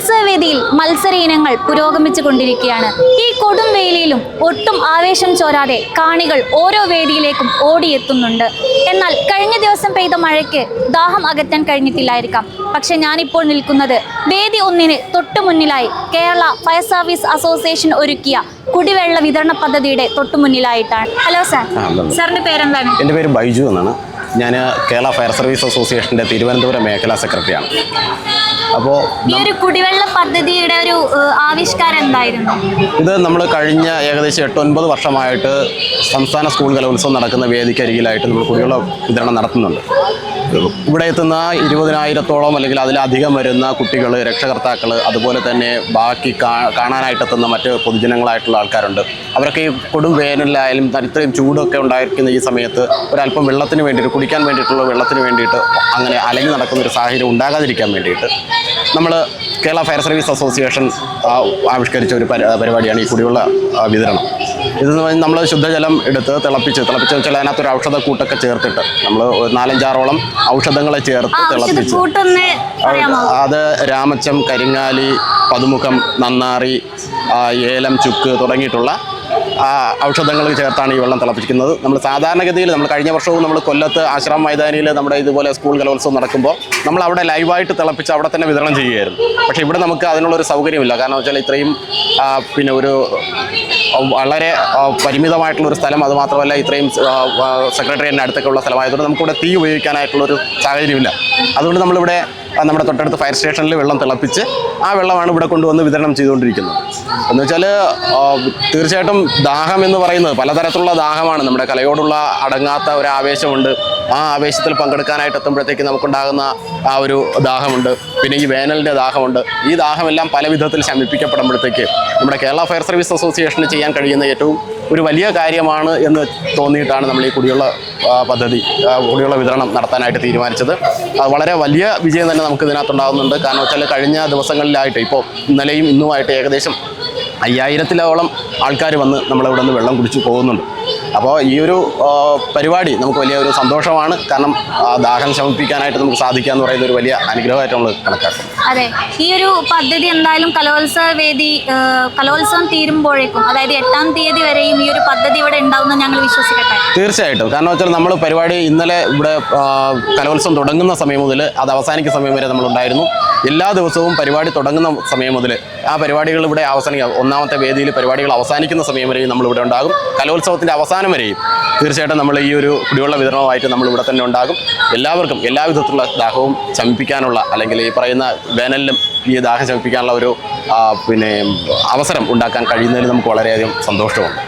കലോത്സവ വേദിയിൽ മത്സര ഇനങ്ങൾ പുരോഗമിച്ചു കൊണ്ടിരിക്കുകയാണ്. ഈ കൊടും വെയിലിലും ഒട്ടും ആവേശം ചോരാതെ കാണികൾ ഓരോ വേദിയിലേക്കും ഓടിയെത്തുന്നുണ്ട്. എന്നാൽ കഴിഞ്ഞ ദിവസം പെയ്ത മഴയ്ക്ക് ദാഹം അകറ്റാൻ കഴിഞ്ഞിട്ടില്ലായിരിക്കാം. പക്ഷെ ഞാനിപ്പോൾ നിൽക്കുന്നത് വേദി ഒന്നിന് തൊട്ടു മുന്നിലായി കേരള ഫയർ സർവീസ് അസോസിയേഷൻ ഒരുക്കിയ കുടിവെള്ള വിതരണ പദ്ധതിയുടെ തൊട്ടു മുന്നിലായിട്ടാണ്. Hello sir. സാറിന്റെ പേരെന്താണ്? എന്റെ പേര് ബൈജു എന്നാണ്. ഞാൻ കേരള ഫയർ സർവീസ് അസോസിയേഷന്റെ തിരുവനന്തപുരം മേഖലാ സെക്രട്ടറിയാണ്. അപ്പോൾ ഈ ഒരു കുടിവെള്ള പദ്ധതിയുടെ ഒരു ആവിഷ്കാരം എന്തായിരുന്നു? ഇത് നമ്മൾ കഴിഞ്ഞ ഏകദേശം എട്ട് ഒൻപത് വർഷമായിട്ട് സംസ്ഥാന സ്കൂൾ കലോത്സവം നടക്കുന്ന വേദിക്കരികിലായിട്ട് നമ്മൾ കുടിവെള്ള വിതരണം നടത്തുന്നുണ്ട്. ഇവിടെ എത്തുന്ന ഇരുപതിനായിരത്തോളം അല്ലെങ്കിൽ അതിലധികം വരുന്ന കുട്ടികൾ രക്ഷകർത്താക്കൾ അതുപോലെ തന്നെ ബാക്കി കാണാനായിട്ടെത്തുന്ന മറ്റ് പൊതുജനങ്ങളായിട്ടുള്ള ആൾക്കാരുണ്ട്. അവരൊക്കെ ഈ കൊടും വേനലിലായാലും ഇത്രയും ചൂടൊക്കെ ഉണ്ടായിരിക്കുന്ന ഈ സമയത്ത് ഒരല്പം വെള്ളത്തിന് വേണ്ടിയിട്ട് കുടിക്കാൻ വേണ്ടിയിട്ടുള്ള വെള്ളത്തിന് വേണ്ടിയിട്ട് അങ്ങനെ അലഞ്ഞു നടക്കുന്ന ഒരു സാഹചര്യം ഉണ്ടാകാതിരിക്കാൻ വേണ്ടിയിട്ട് നമ്മൾ കേരള ഫയർ സർവീസ് അസോസിയേഷൻ ആവിഷ്കരിച്ച ഒരു പരിപാടിയാണ് ഈ കുടിവെള്ള ആ, ഇത് നമ്മൾ ശുദ്ധജലം എടുത്ത് തിളപ്പിച്ച് തിളപ്പിച്ച് വെച്ചാൽ അതിനകത്ത് ഒരു ഔഷധ കൂട്ടൊക്കെ ചേർത്തിട്ട് നമ്മൾ നാലഞ്ചാറോളം ഔഷധങ്ങളെ ചേർത്ത് തിളപ്പിച്ച് അത് രാമച്ചം കരിങ്ങാലി പതുമുഖം നന്നാറി ഏലം ചുക്ക് തുടങ്ങിയിട്ടുള്ള ഔഷധങ്ങൾ ചേർത്താണ് ഈ വെള്ളം തിളപ്പിക്കുന്നത്. നമ്മൾ സാധാരണഗതിയിൽ നമ്മൾ കഴിഞ്ഞ വർഷവും നമ്മൾ കൊല്ലത്ത് ആശ്രമ മൈതാനിയിൽ നമ്മുടെ ഇതുപോലെ സ്കൂൾ കലോത്സവം നടക്കുമ്പോൾ നമ്മൾ അവിടെ ലൈവായിട്ട് തിളപ്പിച്ച് അവിടെ തന്നെ വിതരണം ചെയ്യുകയായിരുന്നു. പക്ഷേ ഇവിടെ നമുക്ക് അതിനുള്ളൊരു സൗകര്യമില്ല. കാരണം വെച്ചാൽ ഇത്രയും പിന്നെ ഒരു വളരെ പരിമിതമായിട്ടുള്ളൊരു സ്ഥലം അത് മാത്രമല്ല ഇത്രയും സെക്രട്ടറിയേറ്റിന്റെ അടുത്തൊക്കെ ഉള്ള സ്ഥലമായതുകൊണ്ട് നമുക്കിവിടെ തീ ഉപയോഗിക്കാനായിട്ടുള്ളൊരു സാഹചര്യമില്ല. അതുകൊണ്ട് നമ്മളിവിടെ നമ്മുടെ തൊട്ടടുത്ത് ഫയർ സ്റ്റേഷനിൽ വെള്ളം തിളപ്പിച്ച് ആ വെള്ളമാണ് ഇവിടെ കൊണ്ടുവന്ന് വിതരണം ചെയ്തുകൊണ്ടിരിക്കുന്നത്. എന്ന് വെച്ചാൽ തീർച്ചയായിട്ടും ദാഹം എന്ന് പറയുന്നത് പലതരത്തിലുള്ള ദാഹമാണ്. നമ്മുടെ കലയോടുള്ള അടങ്ങാത്ത ഒരു ആവേശമുണ്ട്. ആ ആവേശത്തിൽ പങ്കെടുക്കാനായിട്ട് എത്തുമ്പോഴത്തേക്ക് നമുക്കുണ്ടാകുന്ന ആ ഒരു ദാഹമുണ്ട്. പിന്നെ ഈ വേനലിന്റെ ദാഹമുണ്ട്. ഈ ദാഹമെല്ലാം പല വിധത്തിൽ ശമിപ്പിക്കപ്പെടുമ്പോഴത്തേക്ക് നമ്മുടെ കേരള ഫയർ സർവീസ് അസോസിയേഷന് ചെയ്യാൻ കഴിയുന്ന ഏറ്റവും ഒരു വലിയ കാര്യമാണ് എന്ന് തോന്നിയിട്ടാണ് നമ്മൾ ഈ കുടിവെള്ള പദ്ധതി കുടിവെള്ള വിതരണം നടത്താനായിട്ട് തീരുമാനിച്ചത്. വളരെ വലിയ വിജയം തന്നെ നമുക്ക് ഇതിനകത്തുണ്ടാകുന്നുണ്ട് കാരണം വെച്ചാൽ കഴിഞ്ഞ ദിവസങ്ങളിലായിട്ട് ഇപ്പോൾ ഇന്നലെയും ഇന്നുമായിട്ട് ഏകദേശം അയ്യായിരത്തിലോളം ആൾക്കാർ വന്ന് നമ്മളിവിടെ നിന്ന് വെള്ളം കുടിച്ച് പോകുന്നുണ്ട്. അപ്പോൾ ഈ ഒരു പരിപാടി നമുക്ക് വലിയ ഒരു സന്തോഷമാണ്. കാരണം ദാഹം ശമിപ്പിക്കാനായിട്ട് നമുക്ക് സാധിക്കുക എന്ന് പറയുന്ന ഒരു വലിയ അനുഗ്രഹമായിട്ട് നമ്മൾ കണക്കാക്കും. അതെ. ഈ ഒരു പദ്ധതി എന്തായാലും കലോത്സവ വേദി കലോത്സവം തീരുമ്പോഴേക്കും അതായത് എട്ടാം തീയതി വരെയും ഈ ഒരു പദ്ധതി ഇവിടെ ഉണ്ടാവുമെന്ന് ഞങ്ങൾ വിശ്വസിക്കട്ടെ? തീർച്ചയായിട്ടും. കാരണം വെച്ചാൽ നമ്മൾ പരിപാടി ഇന്നലെ ഇവിടെ കലോത്സവം തുടങ്ങുന്ന സമയം മുതൽ അത് അവസാനിക്കുന്ന സമയം വരെ നമ്മൾ ഉണ്ടായിരുന്നു. എല്ലാ ദിവസവും പരിപാടി തുടങ്ങുന്ന സമയം മുതൽ ആ പരിപാടികൾ ഇവിടെ അവസാനിക്കുക ഒന്നാമത്തെ വേദിയിൽ പരിപാടികൾ അവസാനിക്കുന്ന സമയം വരെയും നമ്മൾ ഇവിടെ ഉണ്ടാകും. കലോത്സവത്തിന്റെ അവസാനം വരെയും തീർച്ചയായിട്ടും നമ്മൾ ഈ ഒരു കുടിവെള്ള വിതരണമായിട്ട് നമ്മൾ ഇവിടെ തന്നെ ഉണ്ടാകും. എല്ലാവർക്കും എല്ലാവിധത്തിലുള്ള ദാഹവും ശമിപ്പിക്കാനുള്ള അല്ലെങ്കിൽ ഈ പറയുന്ന വേനലിലും ഈ ദാഹം ശമിപ്പിക്കാനുള്ള ഒരു പിന്നെ അവസരം ഉണ്ടാക്കാൻ കഴിയുന്നതിൽ നമുക്ക് വളരെയധികം സന്തോഷമുണ്ട്.